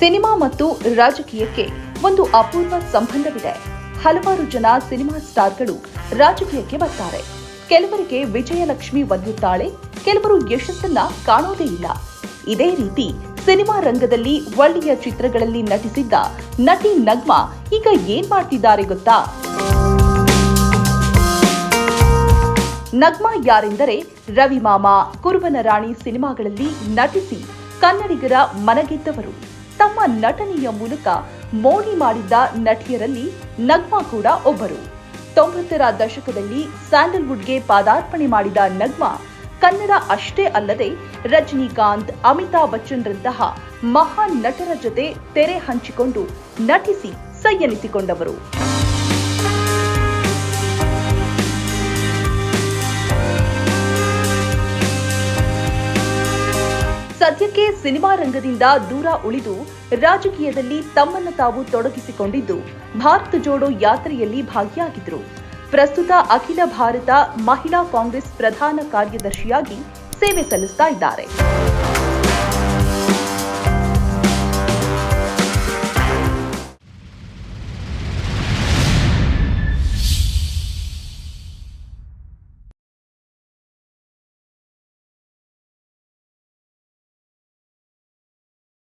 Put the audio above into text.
Cinema ಮತ್ತು ರಾಜಕೀಯಕ್ಕೆ ಒಂದು ಅಪೂರ್ವ ಸಂಬಂಧವಿದೆ. ಹಲವಾರು ಜನ ಸಿನಿಮಾ ಸ್ಟಾರ್ಗಳು ರಾಜಕೀಯಕ್ಕೆ ಬರ್ತಾರೆ. ಕೆಲವರಿಗೆ ವಿಜಯಲಕ್ಷ್ಮಿ ಒಲಿಯುತ್ತಾಳೆ ಕೆಲವರು ಯಶಸ್ಸನ್ನ ಕಾಣೋದೇ ಇಲ್ಲ. ಇದೇ ರೀತಿ ಸಿನಿಮಾ ರಂಗದಲ್ಲಿ ಒಳ್ಳೆಯ ಚಿತ್ರಗಳಲ್ಲಿ ನಟಿಸಿದ್ದ ನಟಿ ನಗ್ಮಾ ಈಗ ಏನ್ ಮಾಡ್ತಿದ್ದಾರೆ ಗೊತ್ತಾ? ನಗ್ಮಾ ಯಾರೆಂದರೆ ರವಿಮಾಮ ಕುರುಬನ ರಾಣಿ ಸಿನಿಮಾಗಳಲ್ಲಿ ನಟಿಸಿ ಕನ್ನಡಿಗರ ಮನಗೆದ್ದವರು. ತಮ್ಮ ನಟನೆಯ ಮೂಲಕ ಮೋಡಿ ಮಾಡಿದ್ದ ನಟಿಯರಲ್ಲಿ ನಗ್ಮಾ ಕೂಡ ಒಬ್ಬರು. ತೊಂಬತ್ತರ ದಶಕದಲ್ಲಿ ಸ್ಯಾಂಡಲ್ವುಡ್ಗೆ ಪಾದಾರ್ಪಣೆ ಮಾಡಿದ ನಗ್ಮಾ, ಕನ್ನಡ ಅಷ್ಟೇ ಅಲ್ಲದೆ ರಜನಿಕಾಂತ್, ಅಮಿತಾಬ್ ಬಚ್ಚನ್ರಂತಹ ಮಹಾನ್ ನಟರ ಜೊತೆ ತೆರೆ ಹಂಚಿಕೊಂಡು ನಟಿಸಿ ಸೈಯನಿಸಿಕೊಂಡವರು ಸದ್ಯಕ್ಕೆ ಸಿನಿಮಾ ರಂಗದಿಂದ ದೂರ ಉಳಿದು ರಾಜಕೀಯದಲ್ಲಿ ತಮ್ಮನ್ನು ತಾವು ತೊಡಗಿಸಿಕೊಂಡಿದ್ದು, ಭಾರತ ಜೋಡೋ ಯಾತ್ರೆಯಲ್ಲಿ ಭಾಗಿಯಾಗಿದ್ದರು ಪ್ರಸ್ತುತ ಅಖಿಲ ಭಾರತ ಮಹಿಳಾ ಕಾಂಗ್ರೆಸ್ ಪ್ರಧಾನ ಕಾರ್ಯದರ್ಶಿಯಾಗಿ ಸೇವೆ ಸಲ್ಲಿಸ್ತಾ ಇದ್ದಾರೆ.